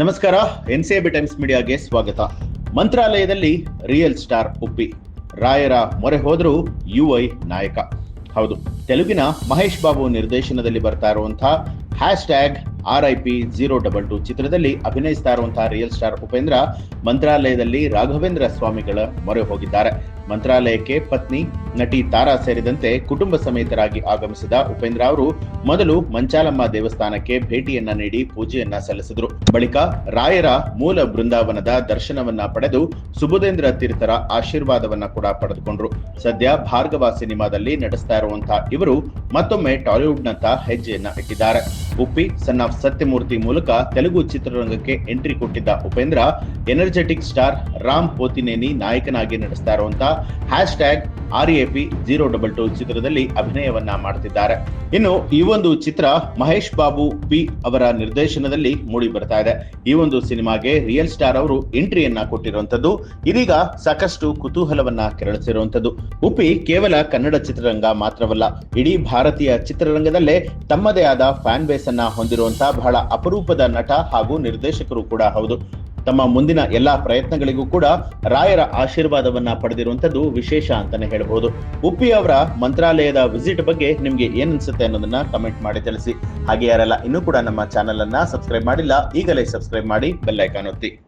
ನಮಸ್ಕಾರ N C B times ಮೀಡಿಯಾಗೆ ಸ್ವಾಗತ. ಮಂತ್ರಾಲಯದಲ್ಲಿ ರಿಯಲ್ ಸ್ಟಾರ್ ಉಪ್ಪಿ. ರಾಯರ ಮೊರೆ ಹೋದ್ರು ಯುಐ ನಾಯಕ. ಹೌದು, ತೆಲುಗಿನ ಮಹೇಶ್ ಬಾಬು ನಿರ್ದೇಶನದಲ್ಲಿ ಬರ್ತಾ ಇರುವಂತಹ hash tag R I P zero double two ಚಿತ್ರದಲ್ಲಿ ಅಭಿನಯಿಸ್ತಾ ಇರುವಂತಹ ರಿಯಲ್ ಸ್ಟಾರ್ ಉಪೇಂದ್ರ ಮಂತ್ರಾಲಯದಲ್ಲಿ ರಾಘವೇಂದ್ರ ಸ್ವಾಮಿಗಳ ಮೊರೆ ಹೋಗಿದ್ದಾರೆ. ಮಂತ್ರಾಲಯಕ್ಕೆ ಪತ್ನಿ, ನಟಿ ತಾರಾ ಸೇರಿದಂತೆ ಕುಟುಂಬ ಸಮೇತರಾಗಿ ಆಗಮಿಸಿದ ಉಪೇಂದ್ರ ಅವರು ಮೊದಲು ಮಂಚಾಲಮ್ಮ ದೇವಸ್ಥಾನಕ್ಕೆ ಭೇಟಿಯನ್ನ ನೀಡಿ ಪೂಜೆಯನ್ನ ಸಲ್ಲಿಸಿದರು. ಬಳಿಕ ರಾಯರ ಮೂಲ ಬೃಂದಾವನದ ದರ್ಶನವನ್ನ ಪಡೆದು ಸುಬುಧೇಂದ್ರ ತೀರ್ಥರ ಆಶೀರ್ವಾದವನ್ನ ಕೂಡ ಪಡೆದುಕೊಂಡ್ರು. ಸದ್ಯ ಭಾರ್ಗವ ಸಿನಿಮಾದಲ್ಲಿ ನಟಿಸ್ತಾ ಇರುವಂತಹ ಇವರು ಮತ್ತೊಮ್ಮೆ ಟಾಲಿವುಡ್ನತ್ತ ಹೆಜ್ಜೆಯನ್ನ ಇಟ್ಟಿದ್ದಾರೆ. ಉಪ್ಪಿ ಸನ್ ಆಫ್ ಸತ್ಯಮೂರ್ತಿ ಮೂಲಕ ತೆಲುಗು ಚಿತ್ರರಂಗಕ್ಕೆ ಎಂಟ್ರಿ ಕೊಟ್ಟಿದ್ದ ಉಪೇಂದ್ರ ಎನರ್ಜೆಟಿಕ್ ಸ್ಟಾರ್ ರಾಮ್ ಪೋತಿನೇನಿ ನಾಯಕನಾಗಿ ನಡೆಸ್ತಾ ಇರುವಂತಹ hash tag R A P zero double two ಚಿತ್ರದಲ್ಲಿ ಅಭಿನಯವನ್ನ ಮಾಡ್ತಿದ್ದಾರೆ. ಇನ್ನು ಈ ಒಂದು ಚಿತ್ರ ಮಹೇಶ್ ಬಾಬು ಪಿ ಅವರ ನಿರ್ದೇಶನದಲ್ಲಿ ಮೂಡಿ ಬರ್ತಾ ಇದೆ. ಈ ಒಂದು ಸಿನಿಮಾಗೆ ರಿಯಲ್ ಸ್ಟಾರ್ ಅವರು ಎಂಟ್ರಿಯನ್ನ ಕೊಟ್ಟಿರುವಂತದ್ದು ಇದೀಗ ಸಾಕಷ್ಟು ಕುತೂಹಲವನ್ನ ಕೆರಳಿಸಿರುವಂತದ್ದು ಉಪ್ಪಿ ಕೇವಲ ಕನ್ನಡ ಚಿತ್ರರಂಗ ಮಾತ್ರವಲ್ಲ, ಇಡೀ ಭಾರತೀಯ ಚಿತ್ರರಂಗದಲ್ಲೇ ತಮ್ಮದೇ ಆದ ಫ್ಯಾನ್ ಬೇಸ್ ಅನ್ನ ಹೊಂದಿರುವಂತಹ ಬಹಳ ಅಪರೂಪದ ನಟ ಹಾಗೂ ನಿರ್ದೇಶಕರು ಕೂಡ ಹೌದು. ತಮ್ಮ ಮುಂದಿನ ಎಲ್ಲಾ ಪ್ರಯತ್ನಗಳಿಗೂ ಕೂಡ ರಾಯರ ಆಶೀರ್ವಾದವನ್ನ ಪಡೆದಿರುವಂತದ್ದು ವಿಶೇಷ ಅಂತಾನೆ ಹೇಳಬಹುದು. ಉಪ್ಪಿ ಅವರ ಮಂತ್ರಾಲಯದ ವಿಸಿಟ್ ಬಗ್ಗೆ ನಿಮ್ಗೆ ಏನ್ ಅನ್ಸುತ್ತೆ ಅನ್ನೋದನ್ನ ಕಮೆಂಟ್ ಮಾಡಿ ತಿಳಿಸಿ. ಹಾಗೆ ಯಾರೆಲ್ಲ ಇನ್ನೂ ಕೂಡ ನಮ್ಮ ಚಾನೆಲ್ ಅನ್ನ ಸಬ್ಸ್ಕ್ರೈಬ್ ಮಾಡಿಲ್ಲ, ಈಗಲೇ ಸಬ್ಸ್ಕ್ರೈಬ್ ಮಾಡಿ ಬೆಲ್ ಐಕಾನ್ ಒತ್ತಿ.